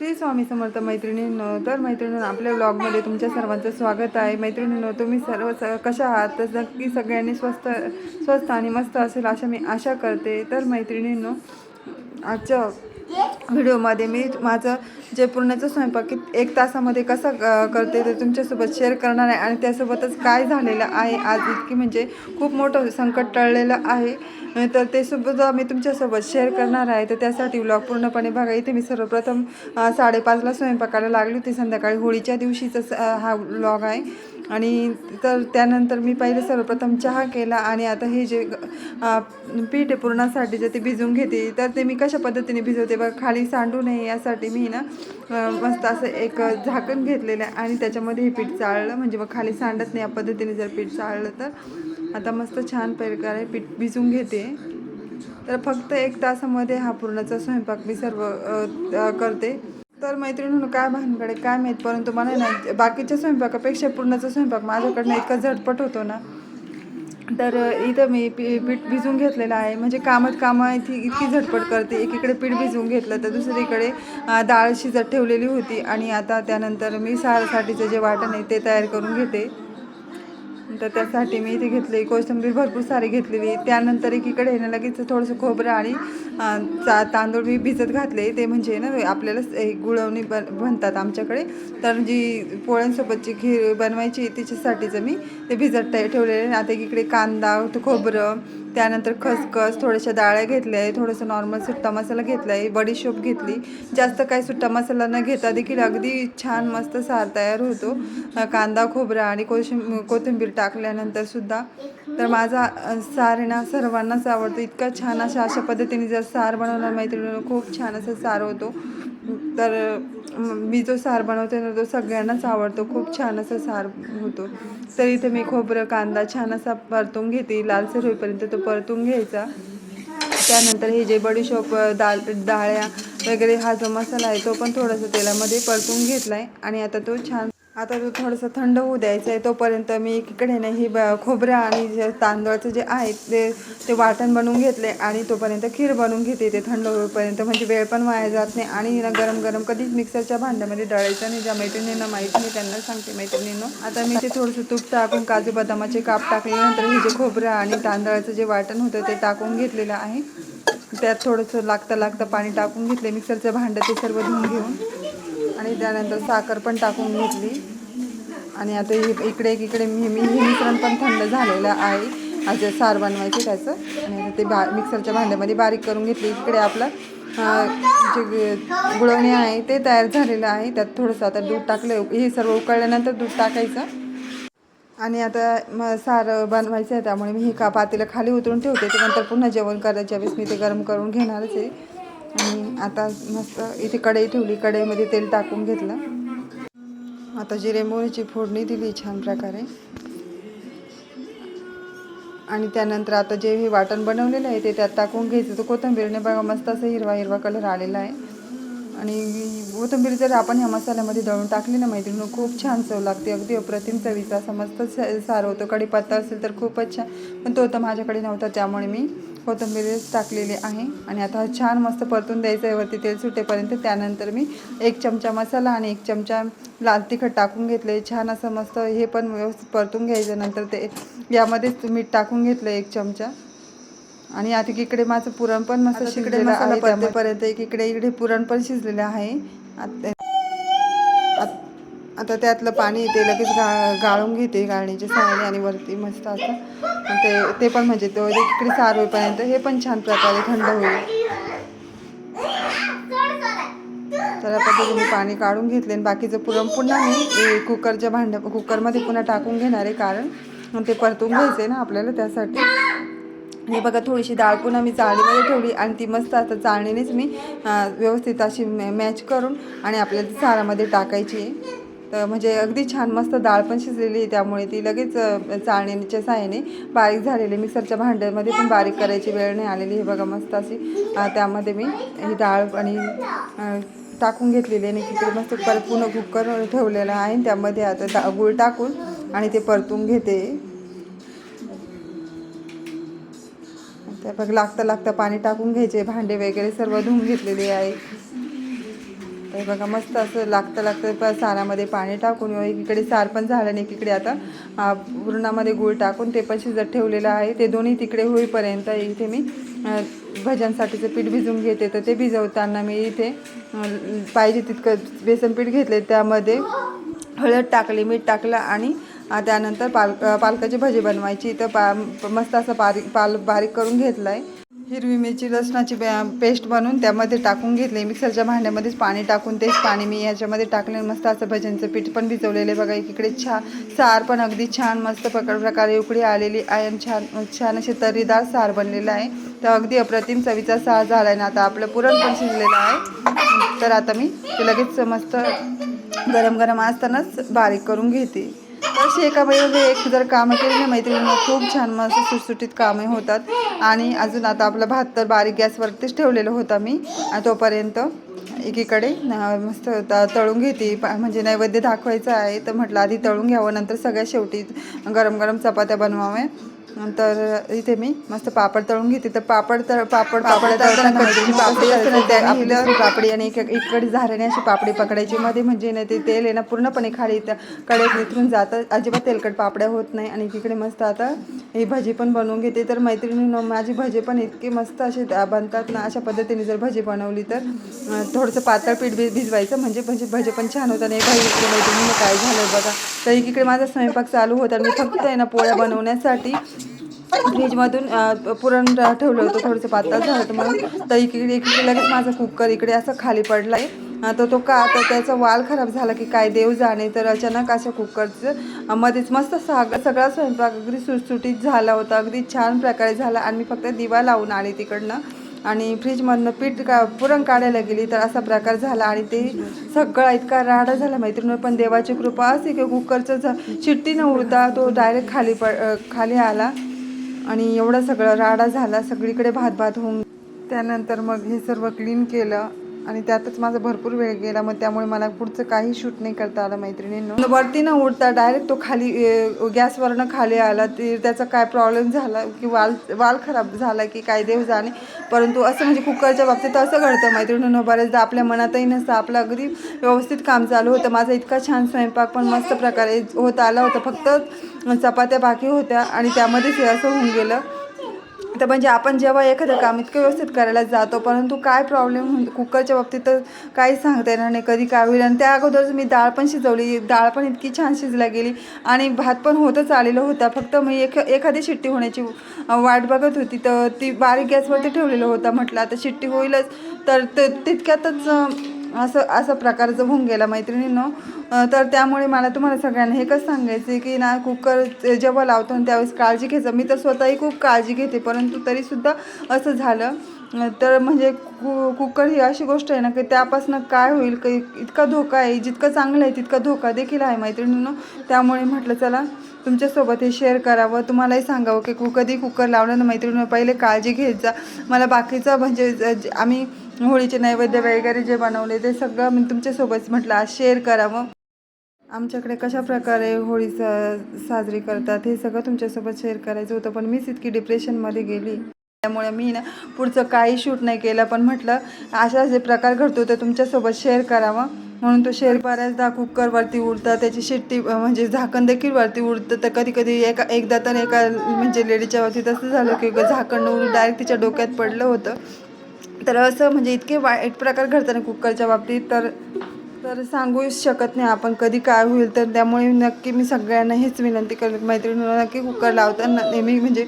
श्री स्वामी समर्थ मैत्रिणींनो तर मैत्रिणींनो आपल्या ब्लॉगमध्ये तुमच्या सर्वांचं स्वागत आहे. मैत्रिणींनो तुम्ही सर्व स कशा आहात? तर नक्की सगळ्यांनी स्वस्त स्वस्त आणि मस्त असेल अशा मी आशा करते. तर मैत्रिणींनो आजच्या व्हिडिओमध्ये मी माझं जे पूर्णाचं स्वयंपाक एक तासामध्ये कसं करते ते तुमच्यासोबत शेअर करणार आहे आणि त्यासोबतच काय झालेलं आहे आज इतकी म्हणजे खूप मोठं संकट टळलेलं आहे. तर ते सुद्धा मी तुमच्यासोबत शेअर करणार आहे. तर त्यासाठी व्लॉग पूर्णपणे बघा इथे मी सर्वप्रथम साडेपाचला स्वयंपाकाला लागली होती. संध्याकाळी होळीच्या दिवशीचाच हा व्लॉग आहे. आणि तर त्यानंतर मी पहिले सर्वप्रथम चहा केला आणि आता हे जे पीठ आहे पुरणासाठी जे ते भिजवून घेते तर ते मी कशा पद्धतीने भिजवते बघा खाली सांडू नये यासाठी मी ना मस्त असं एक झाकण घेतलेलं आहे आणि त्याच्यामध्ये हे पीठ चाळलं म्हणजे मग खाली सांडत नाही या पद्धतीने जर पीठ चाळलं तर. आता मस्त छान प्रकारे पीठ भिजवून घेते. तर फक्त एक तासामध्ये हा पुरणाचा स्वयंपाक मी सर्व करते. तर मैत्रिणीनं काय भानगडे काय माहीत? परंतु मला ना बाकीच्या स्वयंपाकापेक्षा पूर्णचा स्वयंपाक माझ्याकडनं इतका झटपट होतो ना. तर इथं मी पी पीठ भिजवून घेतलेलं आहे. म्हणजे कामात कामं इथे इतकी झटपट करते. एकीकडे पीठ भिजवून घेतलं तर दुसरीकडे डाळ शिजत ठेवलेली होती. आणि आता त्यानंतर मी सारासाठीचं जे वाटण आहे ते तयार करून घेते. तर त्यासाठी मी इथे घेतली कोथिंबीर भरपूर सारी घेतलेली. त्यानंतर एकीकडे ना लगेच थोडंसं खोबरं आणि चा तांदूळ मी भिजत घातले. ते म्हणजे ना आपल्याला गुळवणी बन बनतात आमच्याकडे. तर जी पोळ्यांसोबतची खीर बनवायची तिच्यासाठीचं मी ते भिजत ठेवलेले आता एकीकडे कांदा खोबरं त्यानंतर खसखस थोड्याशा डाळ्या घेतल्या आहे थोडंसं नॉर्मल सुट्टा मसाला घेतला आहे बडीशोप घेतली. जास्त काही सुट्टा मसाला न घेता देखील अगदी छान मस्त सार तयार होतो. कांदा खोबरा आणि कोशिंब कोथिंबीर टाकल्यानंतरसुद्धा तर माझा सार आहे ना सर्वांनाच आवडतो. इतका छान अशा अशा पद्धतीने जर सार बनवला मैत्रिणीनं खूप छान असं सार होतो. तर मी जो सार बनवते ना तो सगळ्यांनाच आवडतो. खूप छान असा सार होतो. तर इथे मी खोबरं कांदा छान असा परतून घेते. लालसर होईपर्यंत तो परतून घ्यायचा. त्यानंतर हे जे बडीशोप दाल डाळ्या वगैरे हा जो मसाला आहे तो पण थोडासा तेलामध्ये परतून घेतला आहे आणि आता तो छान आता तो थोडासा थंड होऊ द्यायचा आहे तोपर्यंत मी इकडे नाही ब खोबरं आणि जे तांदळाचं जे आहे ते ते वाटण बनवून घेतले आणि तोपर्यंत खीर बनवून घेते ते थंड होईपर्यंत. म्हणजे वेळ पण वाया जात नाही आणि ना गरम गरम कधीच मिक्सरच्या भांड्यामध्ये दळायचं नाही. ज्या मैत्रिणींना माहीत नाही त्यांना सांगते मैत्रिणीनं. आता मी ते थोडंसं तूप टाकून काजू बदामाचे काप टाकल्यानंतर हे जे खोबरं आणि तांदळाचं जे वाटण होतं ते टाकून घेतलेलं आहे. त्यात थोडंसं लागतं लागतं पाणी टाकून घेतले. मिक्सरचं भांडं ते सर्व धुवून घेऊन. आणि त्यानंतर साखर पण टाकून घेतली. आणि आता हे इकडे एकीकडे मी मी हे मिश्रण पण थंड झालेलं आहे. आज सार बनवायचे त्याचं. आणि ते बा मिक्सरच्या भांड्यामध्ये बारीक करून घेतली. इकडे आपलं जे गुळवणी आहे ते तयार झालेलं आहे. त्यात थोडंसं आता दूध टाकलं. हे सर्व उकळल्यानंतर दूध टाकायचं. आणि आता मग सार बनवायचं आहे. त्यामुळे मी हे का पातेलं खाली उतरून ठेवते. त्यानंतर पुन्हा जेवण करायच्या वेळेस मी ते गरम करून घेणारच आहे. आणि आता मस्त इथे कढई ठेवली. कढईमध्ये तेल टाकून घेतलं. आता जिरे मोहरीची फोडणी दिली छान प्रकारे. आणि त्यानंतर आता जे हे वाटण बनवलेलं आहे ते त्यात टाकून घ्यायचं. तर कोथिंबीरने बघा मस्त असं हिरवा हिरवा कलर आलेला आहे. आणि कोथिंबीर जर आपण ह्या मसाल्यामध्ये दळून टाकली ना मैत्रिणी खूप छान चव लागते. अगदी अप्रतिम चवीचा. असा मस्त स- सार होतो. कढीपत्ता असेल तर खूपच छान. पण तो तर माझ्याकडे नव्हता त्यामुळे मी कोथिंबीरच टाकलेली आहे. आणि आता छान मस्त परतून द्यायचं आहे. वरती तेल सुटेपर्यंत त्यानंतर मी एक चमचा मसाला आणि एक चमचा लाल तिखट टाकून घेतले छान असं मस्त हे पण व्यवस्थित परतून घ्यायचं. नंतर ते यामध्येच मीठ टाकून घेतलं एक चमचा. आणि आता एकीकडे माझं पुरण पण मस्त शिकडे मसाला परतेपर्यंत एकीकडे इकडे पुरण पण शिजलेलं आहे. आता त्यातलं पाणी ते लगेच गा गाळून घेते गाळणीच्या सहाय्याने आणि वरती मस्त असं. ते ते पण म्हणजे तो इकडे सार होईपर्यंत हे पण छान प्रकारे थंड होईल. तर तुम्ही पाणी काढून घेतले आणि बाकीचं पुरण पुन्हा मी कुकरच्या भांड कुकरमध्ये पुन्हा टाकून घेणार आहे कारण ते परतून घ्यायचं आहे ना आपल्याला त्यासाठी. हे बघा थोडीशी डाळ पुन्हा मी चाळणीमध्ये ठेवली आणि ती मस्त आता चाळणीनेच मी व्यवस्थित अशी मॅ मॅच करून आणि आपल्याला ती सारामध्ये टाकायची आहे. तर म्हणजे अगदी छान मस्त डाळ पण शिजलेली आहे त्यामुळे ती लगेच चाळणीच्या साहाय्याने बारीक झालेली मिक्सरच्या भांड्यामध्ये पण बारीक करायची वेळ नाही आलेली. हे बघा मस्त अशी त्यामध्ये मी ही डाळ आणि टाकून घेतलेली आहे आणि तिकडे मस्त परत पूर्ण कुकर ठेवलेलं आहे आणि त्यामध्ये आता दा गूळ टाकून आणि ते परतून घेते. त्या बघ लागता लागता पाणी टाकून घ्यायचे. भांडे वगैरे सर्व धुवून घेतलेले आहे. तर बघा मस्त असं लागतं लागतं. प सारामध्ये पाणी टाकून एकीकडे सार पण झालं आणि एकीकडे आता आ, पुरणामध्ये गूळ टाकून ते पण शिजत ठेवलेलं आहे. ते दोन्ही तिकडे होईपर्यंत इथे मी भजनसाठीचं भज्यांसाठीचं पीठ भिजवून घेते. तर ते भिजवताना मी इथे पाहिजे तितकं बेसन पीठ घेतले. त्यामध्ये हळद टाकली मीठ टाकलं आणि त्यानंतर पाल पालकाचे पालकाची भजी बनवायची. तर पा मस्त असं बारीक पाल बारीक करून घेतलं आहे हिरवी मिरची लसणाची पेस्ट बनवून त्यामध्ये टाकून घेतले. मिक्सरच्या भांड्यामध्येच पाणी टाकून तेच पाणी मी याच्यामध्ये टाकले. आणि मस्त असं भजनचं पीठ पण भिजवलेलं बघा एकीकडे छान सार पण अगदी छान मस्त प्रकार प्रकारे उकडी आलेली आहे आणि छान छान असे तर्रीदार सार बनलेलं आहे. तर अगदी अप्रतिम चवीचा सार झाला आहे ना आता आपलं पुरण पण शिजलेलं आहे. तर आता मी ते लगेच मस्त गरम गरम असतानाच बारीक करून घेते. अशी एका वेळेमध्ये एक जर कामं केली ना मैत्रिणी खूप छान मस्त सुटसुटीत कामे होतात. आणि अजून आता आपला भात तर बारीक गॅसवरतीच ठेवलेलं होता मी. तोपर्यंत एकीकडे न- मस्त तळून घेते. पा- म्हणजे नैवेद्य दाखवायचं आहे तर म्हटलं आधी तळून घ्यावं नंतर सगळ्या शेवटी गरम गरम चपात्या बनवाव्या. नंतर इथे मी मस्त पापड तळून घेते. तर पापड तळ पापड पापड तळताना पापडी असते ना त्या आपल्या पापडी आणि एक इकडे झाऱ्याने अशी पापडी पकडायची. मध्ये म्हणजे ना ते तेल आहे ना पूर्णपणे खाली त्या कडेत निथरून जातं. अजिबात तेलकट पापड्या होत नाही. आणि तिकडे मस्त आता ही भजी पण बनवून घेते. तर मैत्रिणीनं माझी भजी पण इतकी मस्त अशी त्या बनतात ना अशा पद्धतीने जर भजी बनवली तर थोडंसं पातळ पीठ भि भिजवायचं. म्हणजे भजी भजी पण छान होतं आणि काही इकडे मैत्रिणीनं काय झालं बघा. तर एकीकडे माझा स्वयंपाक चालू होता. आणि मी फक्त आहे ना पोळ्या बनवण्यासाठी फ्रीजमधून पुरण ठेवलं होतं थोडंसं पातळ झालं होतं म्हणून. तर इकडे इकडे लगेच माझा कुकर इकडे असं खाली पडला आहे. तर तो का तर त्याचा वाल खराब झाला की काय देव जाणे. तर अचानक अशा कुकरचं मध्येच मस्त साग सगळा स्वयंपाक अगदी सुटसुटीत झाला होता. अगदी छान प्रकारे झाला. आणि मी फक्त दिवा लावून आले तिकडनं. आणि फ्रीजमधनं पीठ का पुरण काढायला गेली तर असा प्रकार झाला. आणि ते सगळा इतका राडा झाला मैत्रिणी पण देवाची कृपा असे की कुकरचं झ- शिट्टी न उडता तो डायरेक्ट खाली प खाली आला. आणि एवढं सगळं राडा झाला सगळीकडे भात भात होऊन. त्यानंतर मग हे सर्व क्लीन केलं. आणि त्यातच माझा भरपूर वेळ गेला मग त्यामुळे मला पुढचं काही शूट नाही करता आलं मैत्रिणींना. वरती न उडता डायरेक्ट तो खाली गॅसवरनं खाली आला ते त्याचा काय प्रॉब्लेम झाला की वाल वाल खराब झाला की काय देव जाणे. परंतु असं म्हणजे कुकरच्या बाबतीत असं घडतं मैत्रिणींना बऱ्याचदा आपल्या मनातही नसतं. आपलं अगदी व्यवस्थित काम चालू होतं. माझा इतका छान स्वयंपाक पण मस्त प्रकारे होत आला होता. फक्त चपात्या बाकी होत्या आणि त्यामध्येच हे असं होऊन गेलं. तर म्हणजे आपण जेव्हा एखादं काम इतकं व्यवस्थित करायला जातो परंतु काय प्रॉब्लेम कुकरच्या बाबतीत तर काहीच सांगता येणार नाही. कधी काय होईल? आणि त्या अगोदरच मी डाळ पण शिजवली. डाळ पण इतकी छान शिजल्या गेली. आणि भात पण होतच आलेलं होता. फक्त मी एक एखादी शिट्टी होण्याची वाट बघत होती. तर ती बारीक गॅसवरती ठेवलेलं होता म्हटलं आता शिट्टी होईलच. तर तितक्यातच असं असं प्रकारचं होऊन गेला मैत्रिणीनं तर त्यामुळे मला तुम्हाला सगळ्यांना हे कसं सांगायचं की ना कुकर जेव्हा लावतो ना त्यावेळेस काळजी घ्यायचं. मी तर स्वतःही खूप काळजी घेते परंतु तरीसुद्धा असं झालं. तर म्हणजे कु कुकर ही अशी गोष्ट आहे ना की त्यापासून काय होईल की इतका धोका आहे जितकं चांगलं आहे तितका धोका देखील आहे मैत्रिणीनं. त्यामुळे म्हटलं चला तुमच्यासोबत हे शेअर करावं तुम्हालाही सांगावं की कु कधी कुकर लावलं ना मैत्रिणीनं पहिले काळजी घ्यायचा मला बाकीचं म्हणजे ज- आम्ही होळीचे नैवेद्य वगैरे जे बनवले ते सगळं मी तुमच्यासोबत म्हटलं आज शेअर करावं. आमच्याकडे कशा प्रकारे होळी सा- साजरी करतात हे सगळं तुमच्यासोबत शेअर करायचं होतं पण मीच इतकी डिप्रेशनमध्ये गेली. त्यामुळे मी ना पुढचं काही शूट नाही केलं पण म्हटलं असा जे प्रकार घडतो तर तुमच्यासोबत शेअर करावा. म्हणून तो शेअर बऱ्याचदा कुकरवरती उडतं त्याची शिट्टी म्हणजे झाकण देखील वरती उडतं. तर कधी कधी एका एकदा तर एका म्हणजे लेडीच्या वरती तसं झालं की झाकण उडून डायरेक्ट तिच्या डोक्यात पडलं होतं. तर असं म्हणजे इतके वाईट प्रकार घडतात कुकरच्या बाबतीत तर तर सांगू शकत नाही आपण कधी काय होईल तर त्यामुळे नक्की मी सगळ्यांना हेच विनंती करेन मैत्रिणींना नक्की कुकर लावताना नेहमी म्हणजे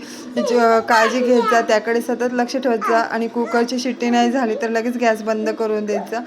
काळजी घेत जा त्याकडे सतत लक्ष ठेवत जा आणि कुकरची शिट्टी नाही झाली तर लगेच गॅस बंद करून देत जा.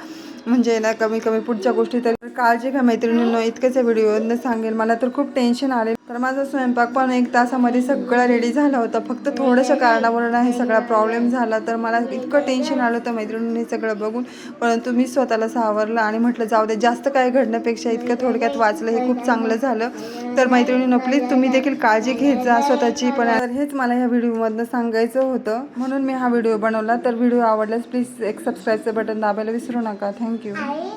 म्हणजे ना कमी कमी पुढच्या गोष्टी तर. काळजी घ्या मैत्रिणींनो इतकंच व्हिडिओ सांगेल. मला तर खूप टेन्शन आले. तर माझा स्वयंपाक पण एक तासामध्ये सगळं रेडी झाला होता. फक्त थोड्याशा कारणावरून हे सगळा प्रॉब्लेम झाला. तर मला इतकं टेन्शन आलं होतं मैत्रिणींनी सगळं बघून. परंतु मी स्वतःला सावरलं आणि म्हटलं जाऊ दे जास्त काय घडण्यापेक्षा इतकं थोडक्यात वाचलं हे खूप चांगलं झालं. तर मैत्रिणींनो प्लीज तुम्ही देखील काळजी घेत जा स्वतःची. पण तर हेच मला ह्या व्हिडिओमधनं सांगायचं होतं. म्हणून मी हा व्हिडिओ बनवला. तर व्हिडिओ आवडल्यास प्लीज एक सबस्क्राईबचं बटन दाबायला विसरू नका. Thank you Thank you.